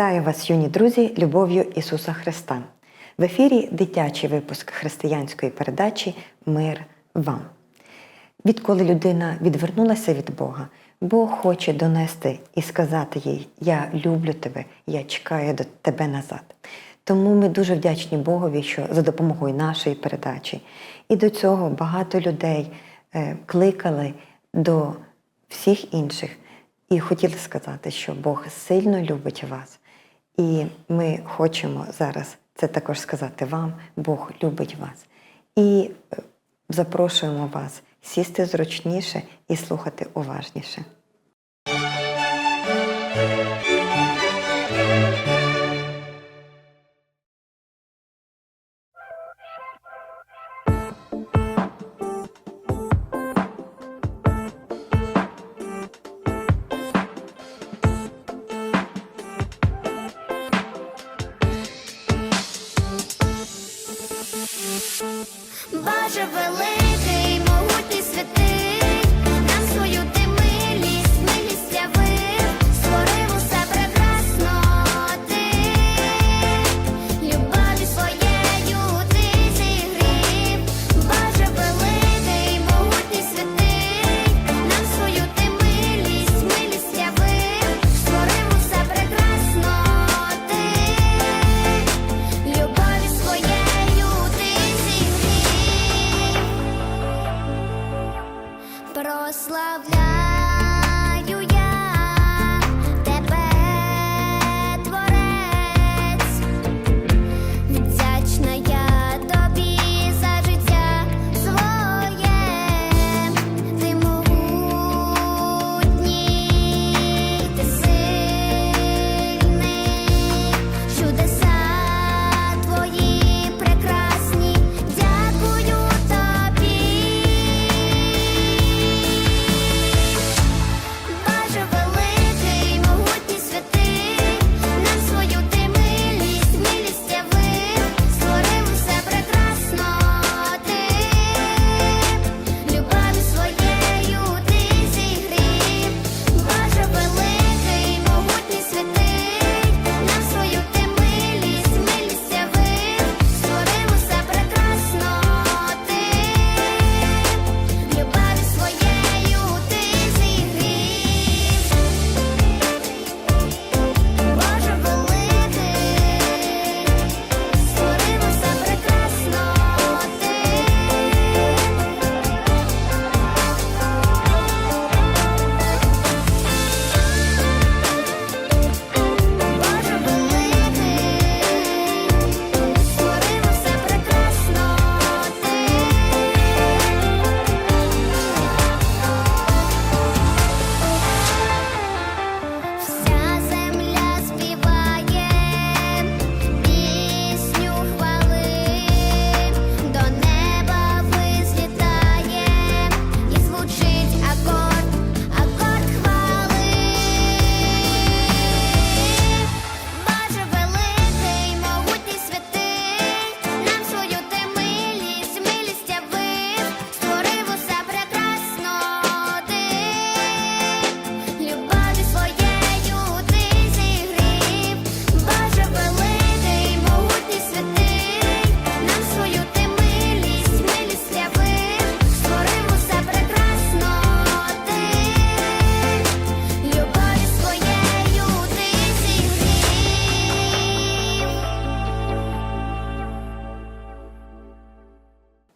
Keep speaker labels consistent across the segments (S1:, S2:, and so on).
S1: Вітаю вас, юні друзі, любов'ю Ісуса Христа. В ефірі дитячий випуск християнської передачі Мир вам. Відколи людина відвернулася від Бога, Бог хоче донести і сказати їй: Я люблю тебе, я чекаю до тебе назад. Тому ми дуже вдячні Богові, що за допомогою нашої передачі. І до цього багато людей е, кликали до всіх інших і хотіли сказати, що Бог сильно любить вас. І ми хочемо зараз це також сказати вам. Бог любить вас. І е, запрошуємо вас сісти зручніше і слухати уважніше.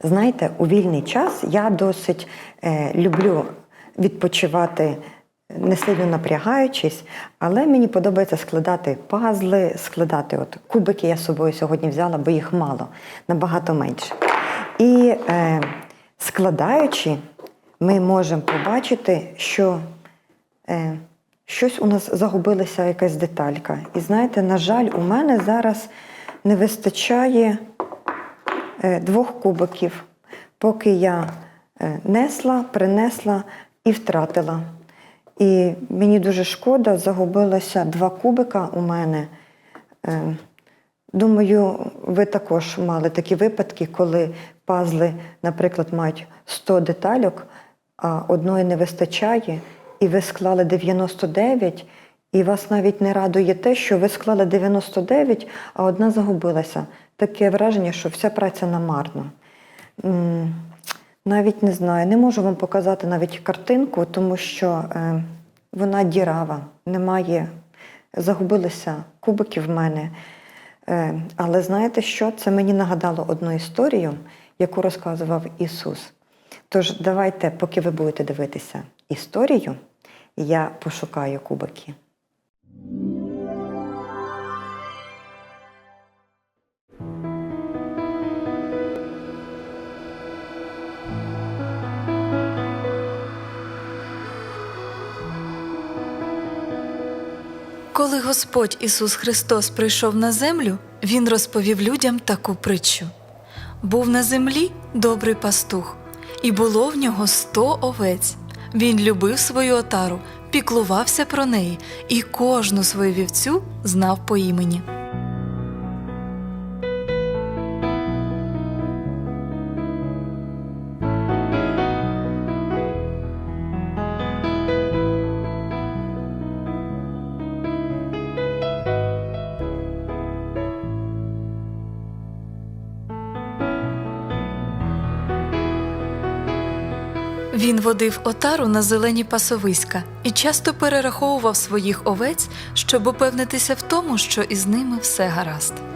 S1: Знаєте, у вільний час я досить е, люблю відпочивати, не сильно напрягаючись, але мені подобається складати пазли, складати от кубики я з собою сьогодні взяла, бо їх мало, набагато менше. І е, складаючи, ми можемо побачити, що е, щось у нас загубилася якась деталька. І знаєте, на жаль, у мене зараз не вистачає двох кубиків, поки я е, несла, принесла і втратила. І мені дуже шкода, загубилося два кубика у мене. Е, Думаю, ви також мали такі випадки, коли пазли, наприклад, мають 100 детальок, а одної не вистачає, і ви склали 99,
S2: І вас навіть не радує те, що ви склали 99, а одна загубилася. Таке враження, що вся праця намарно. Навіть не знаю, не можу вам показати навіть картинку, тому що е, вона дірава, немає, загубилися кубики в мене. Е, але знаєте що? Це мені нагадало одну історію, яку розказував Ісус. Тож давайте, поки ви будете дивитися історію, я пошукаю кубики.
S3: Коли Господь Ісус Христос прийшов на землю, Він розповів людям таку притчу: був на землі добрий пастух, і було в нього сто овець. Він любив свою отару, піклувався про неї і кожну свою вівцю знав по імені. Він водив отару на зелені пасовиська і часто перераховував своїх овець, щоб упевнитися в тому, що із ними все гаразд.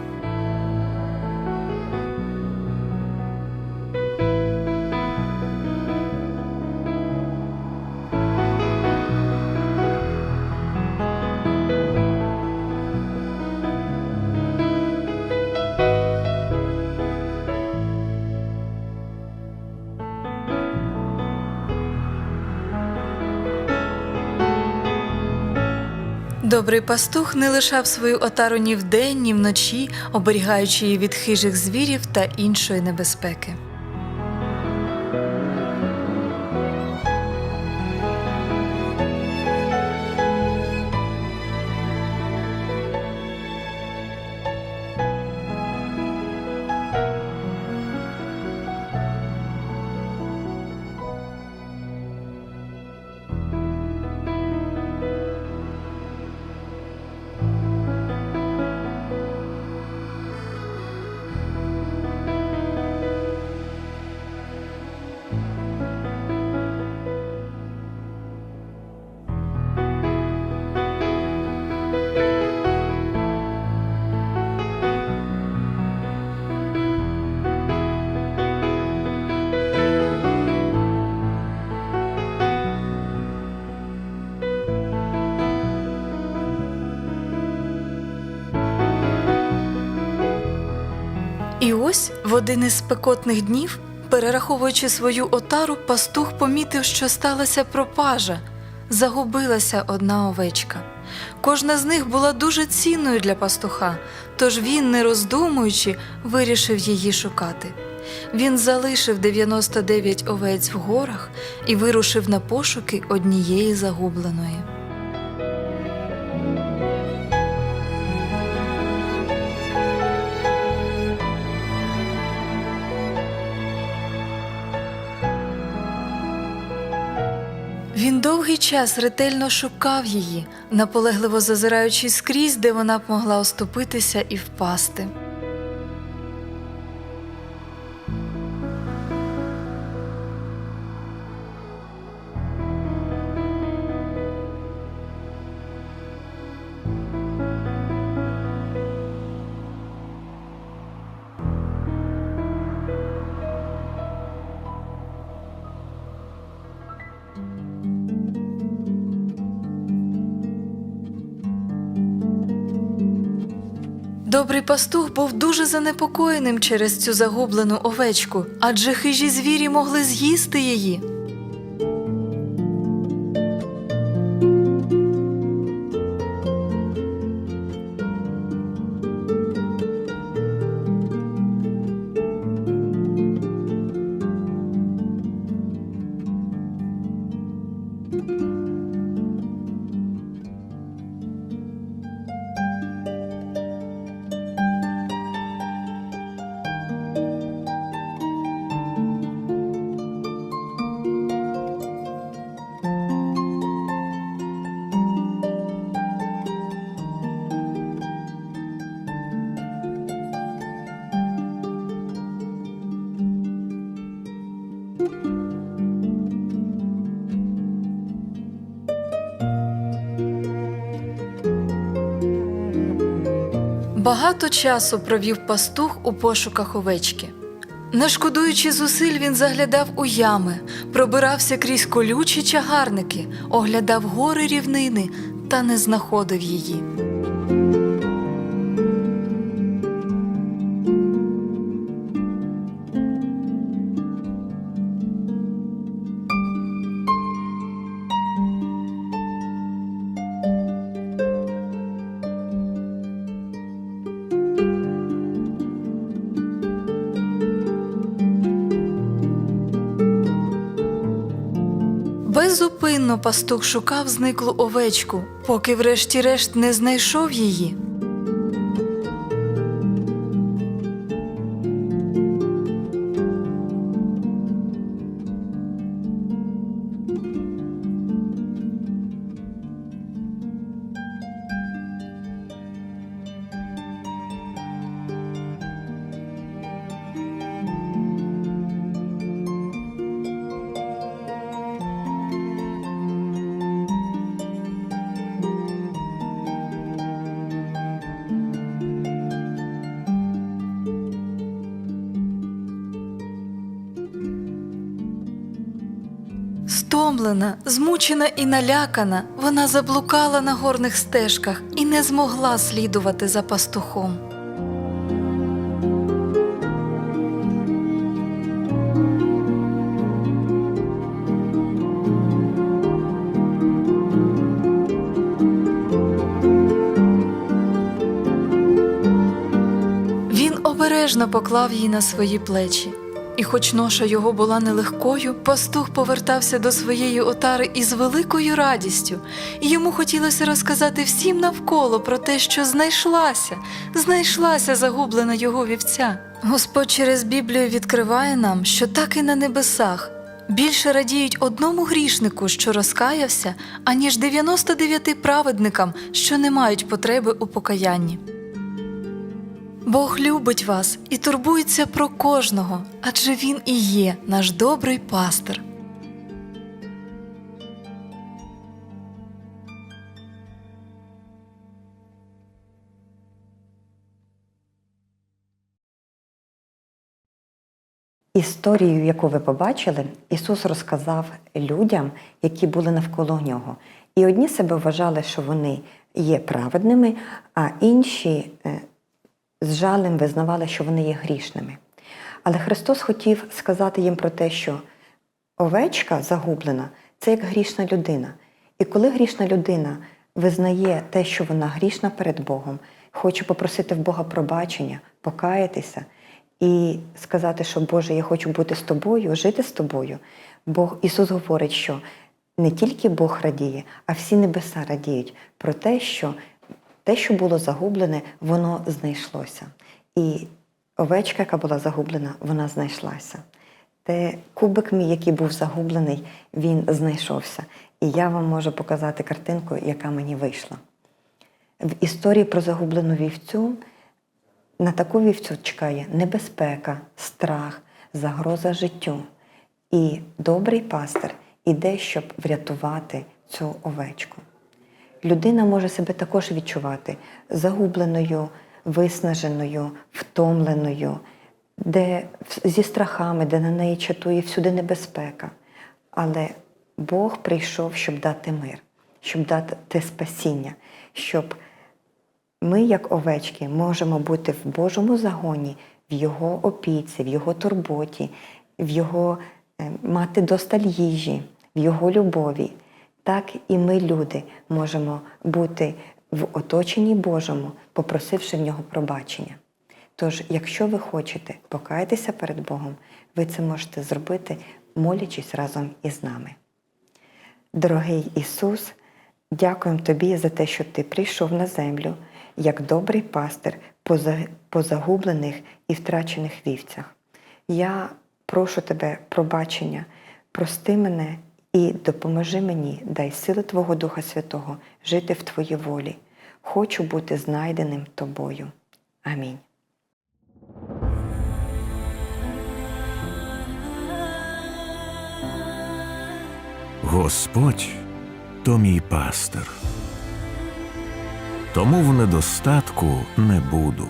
S3: Добрий пастух не лишав свою отару ні вдень, ні вночі, оберігаючи її від хижих звірів та іншої небезпеки. І ось в один із спекотних днів, перераховуючи свою отару, пастух помітив, що сталася пропажа. Загубилася одна овечка. Кожна з них була дуже цінною для пастуха, тож він, не роздумуючи, вирішив її шукати. Він залишив 99 овець в горах і вирушив на пошуки однієї загубленої. Він довгий час ретельно шукав її, наполегливо зазираючи скрізь, де вона б могла оступитися і впасти. Добрий пастух був дуже занепокоєним через цю загублену овечку, адже хижі звірі могли з'їсти її. Багато часу провів пастух у пошуках овечки. Не шкодуючи зусиль, він заглядав у ями, пробирався крізь колючі чагарники, оглядав гори рівнини та не знаходив її. Пастух шукав зниклу овечку, поки врешті-решт не знайшов її. Стомлена, змучена і налякана, вона заблукала на горних стежках і не змогла слідувати за пастухом. Він обережно поклав її на свої плечі. І хоч ноша його була нелегкою, пастух повертався до своєї отари із великою радістю, і йому хотілося розказати всім навколо про те, що знайшлася, знайшлася загублена його вівця. Господь через Біблію відкриває нам, що так і на небесах більше радіють одному грішнику, що розкаявся, аніж 99 праведникам, що не мають потреби у покаянні. Бог любить вас і турбується про кожного, адже Він і є наш добрий пастир.
S2: Історію, яку ви побачили, Ісус розказав людям, які були навколо нього. І одні себе вважали, що вони є праведними, а інші е, з жалем визнавали, що вони є грішними. Але Христос хотів сказати їм про те, що овечка загублена це як грішна людина. І коли грішна людина визнає те, що вона грішна перед Богом, хоче попросити в Бога пробачення, покаятися і сказати, що Боже, я хочу бути з тобою, жити з тобою. Бог Ісус говорить, що не тільки Бог радіє, а всі небеса радіють про те, що те, що було загублене, воно знайшлося. І овечка, яка була загублена, вона знайшлася. Те кубик мій, який був загублений, він знайшовся. І я вам можу показати картинку, яка мені вийшла. В історії про загублену вівцю на таку вівцю чекає небезпека, страх, загроза життю. І добрий пастир іде, щоб врятувати цю овечку. Людина може себе також відчувати загубленою, виснаженою, втомленою, де зі страхами, де на неї чатує всюди небезпека. Але Бог прийшов, щоб дати мир, щоб дати спасіння, щоб ми, як овечки, можемо бути в Божому загоні, в Його опіці, в Його турботі, в Його е, мати досталь їжі, в Його любові. Так і ми, люди, можемо бути в оточенні Божому, попросивши в нього пробачення. Тож, якщо ви хочете покаятися перед Богом, ви це можете зробити, молячись разом із нами. Дорогий Ісус, дякуємо Тобі за те, що Ти прийшов на землю як добрий пастир по загублених і втрачених вівцях. Я прошу Тебе пробачення, прости мене і допоможи мені, дай сили Твого Духа Святого жити в Твоїй волі. Хочу бути знайденим Тобою. Амінь.
S4: Господь то мій пастир. тому в недостатку не буду.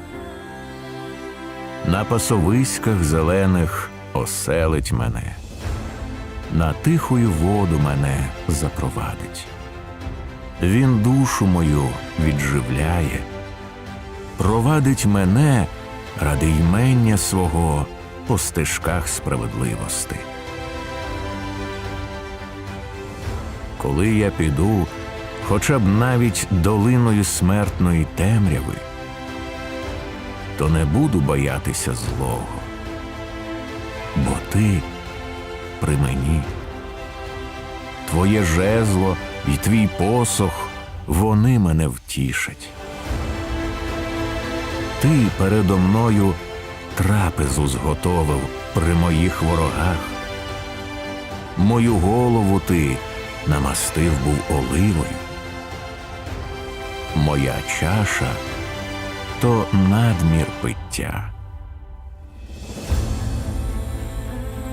S4: На пасовиськах зелених оселить мене, на тихую воду мене запровадить. Він душу мою відживляє, провадить мене ради ймення свого по стежках справедливости. Коли я піду, хоча б навіть долиною смертної темряви, то не буду боятися злого, бо ти при мені. Твоє жезло і твій посох вони мене втішать. Ти передо мною трапезу зготовив при моїх ворогах. Мою голову ти намастив був оливою. Моя чаша то надмір пиття.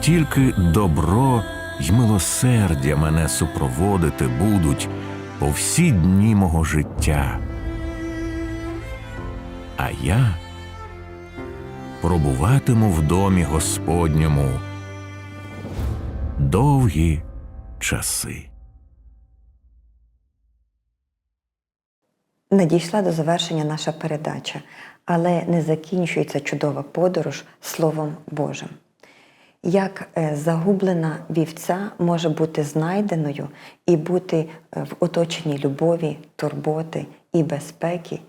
S4: Тільки добро й милосердя мене супроводити будуть по всі дні мого життя. А я пробуватиму в домі Господньому довгі часи.
S2: Надійшла до завершення наша передача, але не закінчується чудова подорож Словом Божим. Як е, загублена вівця може бути знайденою і бути е, в оточенні любові, турботи і безпеки,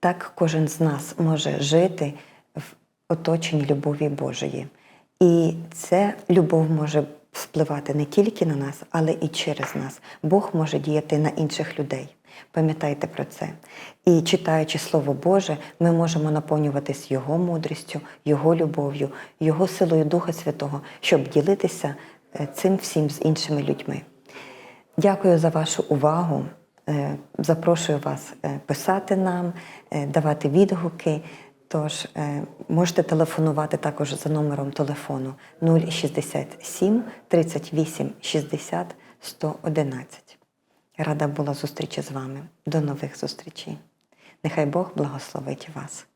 S2: так кожен з нас може жити в оточенні любові Божої. І ця любов може впливати не тільки на нас, але і через нас. Бог може діяти на інших людей. Пам'ятайте про це. І читаючи Слово Боже, ми можемо наповнюватись Його мудрістю, Його любов'ю, Його силою Духа Святого, щоб ділитися е, цим всім з іншими людьми. Дякую за вашу увагу. Е, Запрошую вас е, писати нам, давати відгуки. Тож можете телефонувати також за номером телефону 067 38 60 111. Рада була зустрічі з вами. До нових зустрічей. Нехай Бог благословить вас.